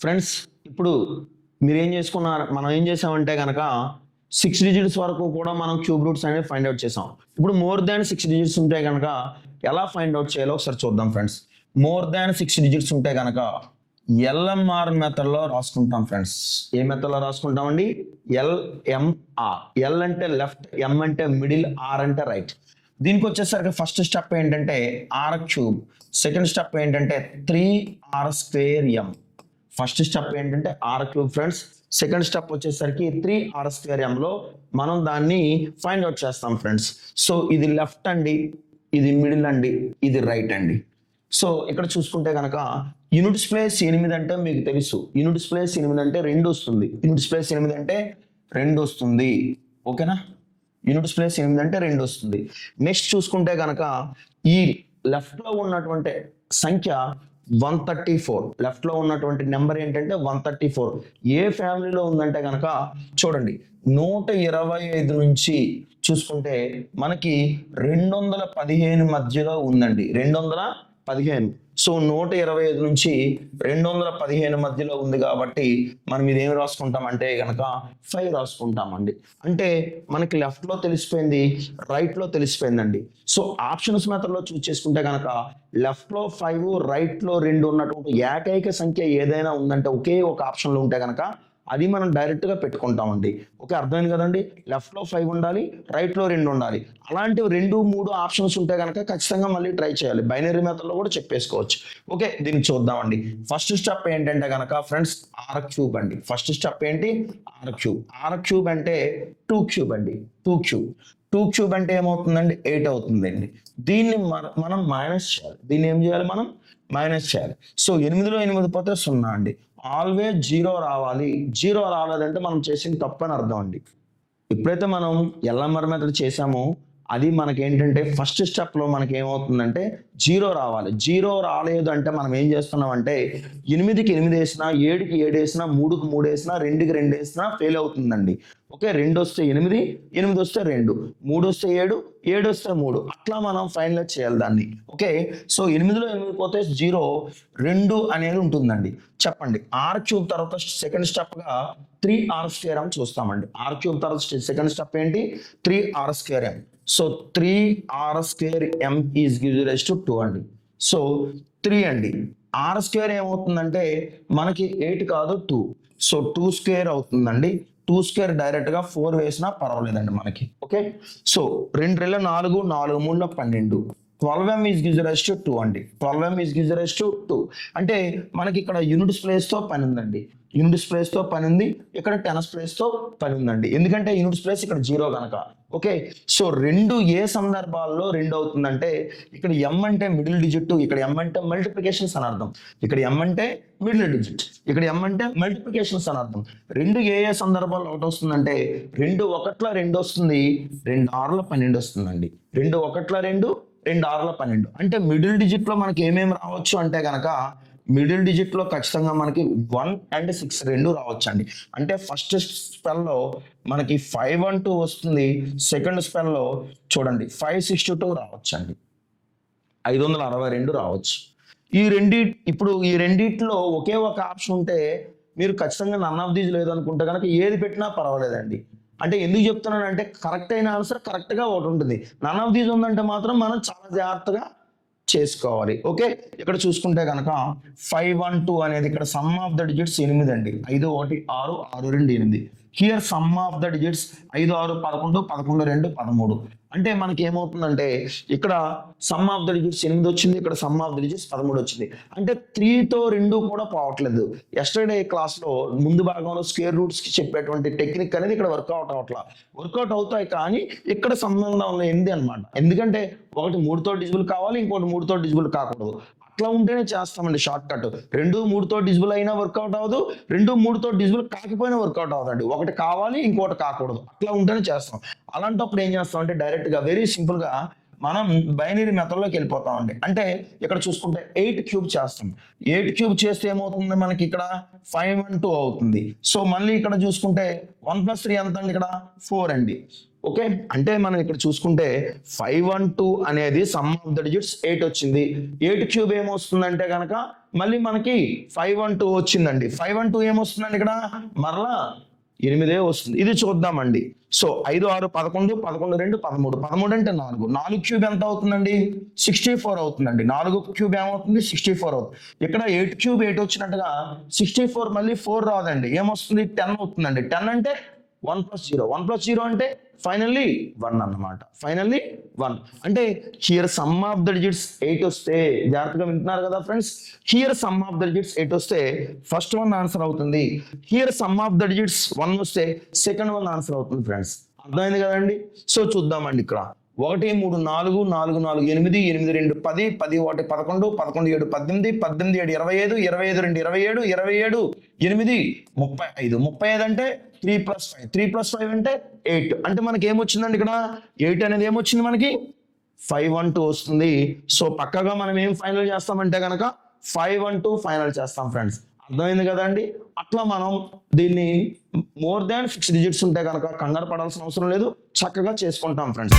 Friends ఇప్పుడు మీరు ఏం చేసుకున్నారు? మనం ఏం చేసామంటే కనుక సిక్స్ డిజిట్స్ వరకు కూడా మనం క్యూబ్ రూట్స్ అనేది ఫైండ్ అవుట్ చేసాం. ఇప్పుడు మోర్ దాన్ సిక్స్ డిజిట్స్ ఉంటే కనుక ఎలా ఫైండ్ అవుట్ చేయాలో ఒకసారి చూద్దాం friends. More than six digits ఉంటే కనుక ఎల్ఎంఆర్ మెథడ్లో రాసుకుంటాం ఫ్రెండ్స్. ఏ మెథడ్లో రాసుకుంటామండి? ఎల్ఎంఆర్ ఎల్ అంటే లెఫ్ట్ ఎం అంటే మిడిల్ ఆర్ అంటే రైట్ దీనికి వచ్చేసరికి ఫస్ట్ స్టెప్ ఏంటంటే ఆర్ క్యూబ్ సెకండ్ స్టెప్ ఏంటంటే three R square M first step ఏంటంటే R cube friends second step వచ్చేసరికి త్రీ ఆర్ స్క్వేర్ ఎంలో మనం దాన్ని ఫైండ్ అవుట్ చేస్తాం ఫ్రెండ్స్ సో ఇది లెఫ్ట్ అండి ఇది మిడిల్ అండి ఇది రైట్ అండి. సో ఇక్కడ చూసుకుంటే కనుక యూనిట్స్ ప్లేస్ ఎనిమిది అంటే మీకు తెలుసు. యూనిట్స్ ప్లేస్ ఎనిమిది అంటే రెండు వస్తుంది. యూనిట్స్ ప్లేస్ ఎనిమిది అంటే రెండు వస్తుంది. ఓకేనా యూనిట్స్ ప్లేస్ ఎనిమిది అంటే రెండు వస్తుంది. నెక్స్ట్ చూసుకుంటే కనుక ఈ లెఫ్ట్లో ఉన్నటువంటి సంఖ్య వన్ థర్టీ ఫోర్. లెఫ్ట్లో ఉన్నటువంటి నెంబర్ ఏంటంటే వన్ థర్టీ ఫోర్. ఏ ఫ్యామిలీలో ఉందంటే కనుక చూడండి నూట ఇరవై ఐదు నుంచి చూసుకుంటే మనకి రెండు వందల పదిహేను మధ్యలో ఉందండి. రెండు వందల పదిహేను. సో నూట ఇరవై ఐదు నుంచి రెండు వందల పదిహేను మధ్యలో ఉంది కాబట్టి మనం ఇది ఏమి రాసుకుంటాం అంటే కనుక ఫైవ్ రాసుకుంటామండి. అంటే మనకి లెఫ్ట్లో తెలిసిపోయింది రైట్లో తెలిసిపోయిందండి. సో ఆప్షన్స్ మెథడ్లో చూస్ చేసుకుంటే కనుక లెఫ్ట్లో ఫైవ్ రైట్లో రెండు ఉన్నటువంటి ఏకైక సంఖ్య ఏదైనా ఉందంటే ఒకే ఒక ఆప్షన్లో ఉంటే కనుక అది మనం డైరెక్ట్గా పెట్టుకుంటామండి. ఓకే అర్థమైంది కదండి? లెఫ్ట్లో ఫైవ్ ఉండాలి రైట్లో రెండు ఉండాలి. అలాంటి రెండు మూడు ఆప్షన్స్ ఉంటే కనుక ఖచ్చితంగా మళ్ళీ ట్రై చేయాలి. బైనరీ మెథడ్లో కూడా చెప్పేసుకోవచ్చు. ఓకే దీన్ని చూద్దామండి. ఫస్ట్ స్టెప్ ఏంటంటే కనుక ఫ్రెండ్స్ ఆర్ క్యూబ్ అండి. ఫస్ట్ స్టెప్ ఏంటి? R cube. ఆర్ క్యూబ్ అంటే టూ క్యూబ్ అండి. Two cube. టూ క్యూబ్ అంటే ఏమవుతుందండి? ఎయిట్ అవుతుందండి. దీన్ని మన- మనం మైనస్ చేయాలి. దీన్ని ఏం చేయాలి మనం? మైనస్ చేయాలి. సో ఎనిమిదిలో ఎనిమిది పోతే సున్నా అండి. ఆల్వేజ్ జీరో రావాలి. జీరో రాలేదంటే మనం చేసింది తప్పని అర్థం అండి. ఎప్పుడైతే మనం ఎల్ఎంఆర్ మెథడ్ చేసామో అది మనకి ఏంటంటే ఫస్ట్ స్టెప్లో మనకి ఏమవుతుందంటే జీరో రావాలి. జీరో రాలేదు అంటే మనం ఏం చేస్తున్నాం అంటే ఎనిమిదికి ఎనిమిది వేసినా ఏడుకి ఏడు వేసినా మూడుకి మూడు వేసినా రెండుకి రెండు వేసినా ఫెయిల్ అవుతుందండి. ఓకే రెండు వస్తే ఎనిమిది ఎనిమిది వస్తే రెండు మూడు వస్తే ఏడు ఏడు వస్తే మూడు. అట్లా మనం ఫైనలైజ్ చేయాలి దాన్ని. ఓకే సో ఎనిమిదిలో ఎనిమిది పోతే జీరో రెండు అనేది ఉంటుందండి. చెప్పండి. ఆర్ క్యూబ్ తర్వాత సెకండ్ స్టెప్గా త్రీ ఆర్ స్క్వేర్ ఎం చూస్తామండి. ఆర్ క్యూబ్ తర్వాత సెకండ్ స్టెప్ ఏంటి? Three R square M. So three R square M is gives to two అండి. సో త్రీ అండి. ఆర్ స్క్వేర్ ఏమవుతుందంటే మనకి ఎయిట్ కాదు టూ. సో టూ స్క్వేర్ అవుతుందండి. టూ స్క్వేర్ డైరెక్ట్గా ఫోర్ వేసినా పర్వాలేదండి మనకి. ఓకే? సో రెండు రెళ్ళ నాలుగు నాలుగు మూడులో పన్నెండు. Twelve M is gives us to two అండి. Twelve M is gives us to two అంటే మనకి ఇక్కడ యూనిట్స్ ప్లేస్తో పని ఉందండి. యూనిట్స్ ప్లేస్తో పని ఉంది. ఇక్కడ టెన్ ప్లేస్తో పని ఉందండి. ఎందుకంటే యూనిట్స్ ప్లేస్ ఇక్కడ జీరో కనుక ఓకే? సో రెండు ఏ సందర్భాల్లో రెండు అవుతుందంటే ఇక్కడ ఎం అంటే మిడిల్ డిజిట్ ఇక్కడ ఎం అంటే మల్టిప్లికేషన్స్ అని అర్థం. ఇక్కడ ఎం అంటే మిడిల్ డిజిట్ ఇక్కడ ఎం అంటే మల్టిప్లికేషన్స్ అని అర్థం. రెండు ఏ ఏ సందర్భాల్లో ఒకటి వస్తుందంటే రెండు ఒకట్ల రెండు వస్తుంది రెండు ఆరుల పన్నెండు వస్తుందండి. రెండు ఒకట్ల రెండు రెండు ఆరుల పన్నెండు. అంటే మిడిల్ డిజిట్లో మనకి ఏమేమి రావచ్చు అంటే కనుక మిడిల్ డిజిట్లో ఖచ్చితంగా మనకి వన్ అండ్ సిక్స్ రెండు రావచ్చు అండి అంటే ఫస్ట్ స్పెల్లో మనకి ఫైవ్ వన్ టూ వస్తుంది. సెకండ్ స్పెల్లో చూడండి ఫైవ్ సిక్స్ టూ రావచ్చు అండి ఐదు వందల అరవై రెండు రావచ్చు. ఈ రెండి ఇప్పుడు ఈ రెండిట్లో ఒకే ఒక ఆప్షన్ ఉంటే మీరు ఖచ్చితంగా నన్ ఆఫ్ దీజ్ లేదనుకుంటే కనుక ఏది పెట్టినా పర్వాలేదండి. అంటే ఎందుకు చెప్తున్నానంటే కరెక్ట్ అయిన ఆన్సర్ కరెక్ట్గా ఒకటి ఉంటుంది. నన్ ఆఫ్ దీస్ ఉందంటే మాత్రం మనం చాలా జాగ్రత్తగా చేసుకోవాలి. ఓకే? ఇక్కడ చూసుకుంటే కనుక ఫైవ్ వన్ టూ అనేది ఇక్కడ సమ్ ఆఫ్ ద డిజిట్స్ ఎనిమిది అండి ఐదు ఒకటి ఆరు ఆరు రెండు ఎనిమిది. Here sum of the digits ఐదు ఆరు పదకొండు పదకొండు రెండు పదమూడు. అంటే మనకి ఏమవుతుందంటే ఇక్కడ సమ్ ఆఫ్ ద డిజిట్స్ ఎనిమిది వచ్చింది ఇక్కడ సమ్ ఆఫ్ ద డిజిట్స్ పదమూడు వచ్చింది. అంటే త్రీతో రెండు కూడా పోవట్లేదు. ఎస్టర్డే క్లాస్లో ముందు భాగంలో స్క్వేర్ రూట్స్కి చెప్పేటువంటి టెక్నిక్ అనేది ఇక్కడ వర్కౌట్ అవట్లా వర్కౌట్ అవుతాయి కానీ ఇక్కడ సంబంధం ఎనిమిది అనమాట ఎందుకంటే ఒకటి మూడుతో డిజిబుల్ కావాలి ఇంకోటి మూడుతో డిజిబుల్ కాకూడదు. అట్లా ఉంటేనే చేస్తామండి షార్ట్ కట్ రెండు మూడుతో డిజిబుల్ అయినా వర్కౌట్ అవ్వదు రెండు మూడుతో డిజిబుల్ కాకపోయినా వర్కౌట్ అవ్వదండి. ఒకటి కావాలి ఇంకోటి కాకూడదు. అట్లా ఉంటేనే చేస్తాం. అలాంటప్పుడు ఏం చేస్తాం అంటే డైరెక్ట్గా వెరీ సింపుల్గా మనం బైనరీ మెథడ్లోకి వెళ్ళిపోతామండి. అంటే ఇక్కడ చూసుకుంటే ఎయిట్ క్యూబ్ చేస్తాం. ఎయిట్ క్యూబ్ చేస్తే ఏమవుతుంది మనకి ఇక్కడ? ఫైవ్ వన్ టూ అవుతుంది. సో మళ్ళీ ఇక్కడ చూసుకుంటే వన్ ప్లస్ త్రీ ఎంత అండి ఇక్కడ? ఫోర్ అండి. ఓకే? అంటే మనం ఇక్కడ చూసుకుంటే ఫైవ్ వన్ టూ అనేది sum of the digits eight వచ్చింది. ఎయిట్ క్యూబ్ ఏమొస్తుందంటే కనుక మళ్ళీ మనకి ఫైవ్ వన్ టూ వచ్చిందండి. ఫైవ్ వన్ టూ ఏమొస్తుందండి ఇక్కడ? మరలా ఎనిమిదే వస్తుంది. ఇది చూద్దామండి. సో ఐదు ఆరు పదకొండు పదకొండు రెండు పదమూడు. పదమూడు అంటే నాలుగు. నాలుగు క్యూబ్ ఎంత అవుతుందండి? సిక్స్టీ ఫోర్ అవుతుందండి. నాలుగు క్యూబ్ ఏమవుతుంది? సిక్స్టీ ఫోర్ అవుతుంది. ఇక్కడ ఎయిట్ క్యూబ్ ఎయిట్ వచ్చినట్టుగా సిక్స్టీ ఫోర్ మళ్ళీ ఫోర్ రాదండి. ఏమొస్తుంది? టెన్ అవుతుందండి. టెన్ అంటే one plus zero. One plus zero అంటే ఫైనల్లీ వన్ అన్నమాట. ఫైనల్లీ వన్ అంటే here sum of the digits eight వస్తే జాగ్రత్తగా వింటున్నారు కదా friends here sum of the digits eight వస్తే ఫస్ట్ వన్ ఆన్సర్ అవుతుంది. Here sum of the digits one వస్తే సెకండ్ వన్ ఆన్సర్ అవుతుంది ఫ్రెండ్స్ అర్థమైంది కదండి? సో చూద్దామండి ఇక్కడ. ఒకటి మూడు నాలుగు నాలుగు నాలుగు ఎనిమిది ఎనిమిది రెండు పది పది ఒకటి పదకొండు పదకొండు ఏడు పద్దెనిమిది పద్దెనిమిది ఏడు ఇరవై ఐదు ఇరవై ఐదు రెండు ఇరవై ఏడు ఇరవై ఏడు ఎనిమిది ముప్పై ఐదు. ముప్పై ఐదు అంటే three plus five. Three plus five అంటే ఎయిట్. అంటే మనకి ఏమొచ్చిందండి ఇక్కడ? ఎయిట్ అనేది ఏమొచ్చింది మనకి? ఫైవ్ వన్ టూ వస్తుంది. సో పక్కగా మనం ఏం ఫైనల్ చేస్తామంటే కనుక ఫైవ్ వన్ టూ ఫైనల్ చేస్తాం ఫ్రెండ్స్. అర్థమైంది కదండి? అట్లా మనం దీన్ని మోర్ దాన్ సిక్స్ డిజిట్స్ ఉంటే కనుక కంగారు పడాల్సిన అవసరం లేదు. చక్కగా చేసుకుంటాం ఫ్రెండ్స్.